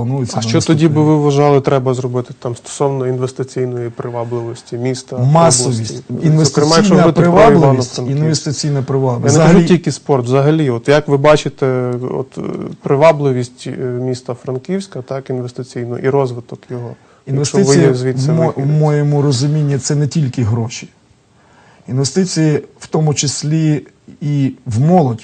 планується. А що тоді би ви вважали, треба зробити там стосовно інвестиційної привабливості міста? масовість, області? Зокрема, інвестиційна говорити привабливість, інвестиційна Я привабливість. не кажу тільки спорт, взагалі, от як ви бачите, от е, привабливість е, міста Франківська, так інвестиційну і розвиток його. інвестиції в, мо- в моєму розумінні це не тільки гроші. Інвестиції, в тому числі і в молодь.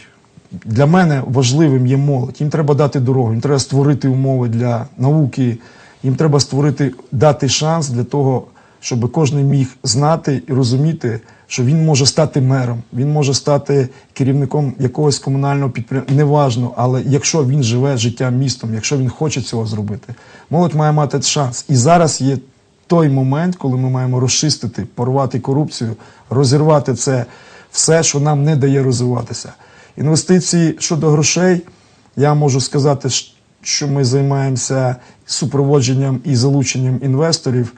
Для мене важливим є молодь. Їм треба дати дорогу, їм треба створити умови для науки, їм треба створити, дати шанс для того, щоб кожен міг знати і розуміти, що він може стати мером, він може стати керівником якогось комунального підприємства. Неважно, але якщо він живе життям містом, якщо він хоче цього зробити, молодь має мати шанс. І зараз є той момент, коли ми маємо розчистити, порвати корупцію, розірвати це все, що нам не дає розвиватися. Інвестиції щодо грошей, я можу сказати, що ми займаємося супроводженням і залученням інвесторів.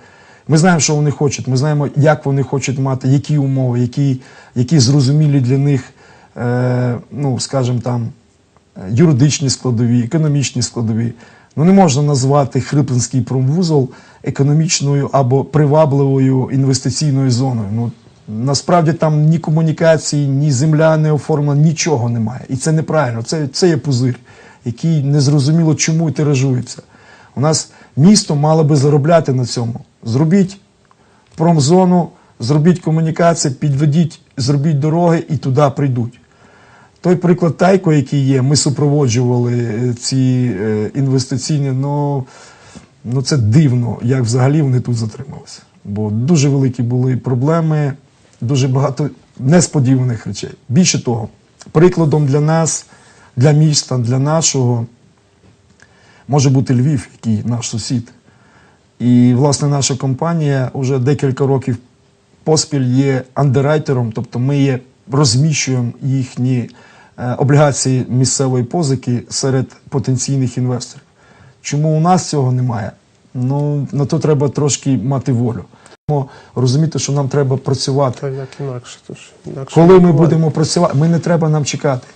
Ми знаємо, що вони хочуть. Ми знаємо, як вони хочуть мати, які умови, які, які зрозумілі для них, е, ну скажімо там, юридичні складові, економічні складові. Ну не можна назвати Хриплинський промвузол економічною або привабливою інвестиційною зоною. Ну насправді там ні комунікації, ні земля не оформлена, нічого немає. І це неправильно. Це, це є пузир, який незрозуміло чому і тиражується. У нас місто мало би заробляти на цьому. Зробіть промзону, зробіть комунікації, підведіть, зробіть дороги і туди прийдуть. Той приклад Тайко, який є, ми супроводжували е, ці е, інвестиційні, ну, ну це дивно, як взагалі вони тут затрималися. Бо дуже великі були проблеми, дуже багато несподіваних речей. Більше того, прикладом для нас, для міста, для нашого може бути Львів, який наш сусід. І, власне, наша компанія вже декілька років поспіль є андеррайтером, тобто ми є, розміщуємо їхні е, облігації місцевої позики серед потенційних інвесторів. Чому у нас цього немає? Ну, на то треба трошки мати волю. Розуміти, що нам треба працювати. Та як інакше, то ж інакше Коли ми будемо працювати, ми не треба нам чекати.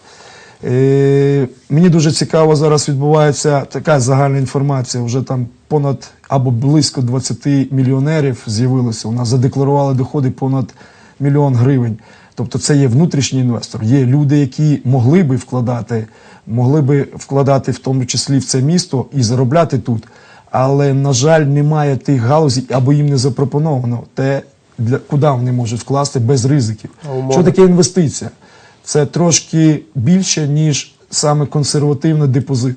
Е, мені дуже цікаво, зараз відбувається така загальна інформація. Вже там понад або близько 20 мільйонерів з'явилося. У нас задекларували доходи понад мільйон гривень. Тобто це є внутрішній інвестор. Є люди, які могли би вкладати, могли би вкладати в тому числі в це місто і заробляти тут. Але, на жаль, немає тих галузей, або їм не запропоновано те, для куди вони можуть вкласти без ризиків. Умови? Що таке інвестиція? Це трошки більше, ніж саме консервативний депозит.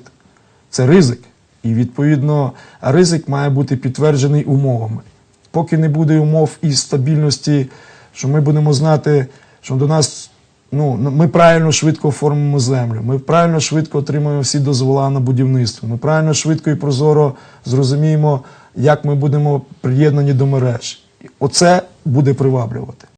Це ризик. І відповідно ризик має бути підтверджений умовами. Поки не буде умов і стабільності, що ми будемо знати, що до нас ну, ми правильно швидко оформимо землю, ми правильно швидко отримаємо всі дозвола на будівництво, ми правильно швидко і прозоро зрозуміємо, як ми будемо приєднані до мереж. Оце буде приваблювати.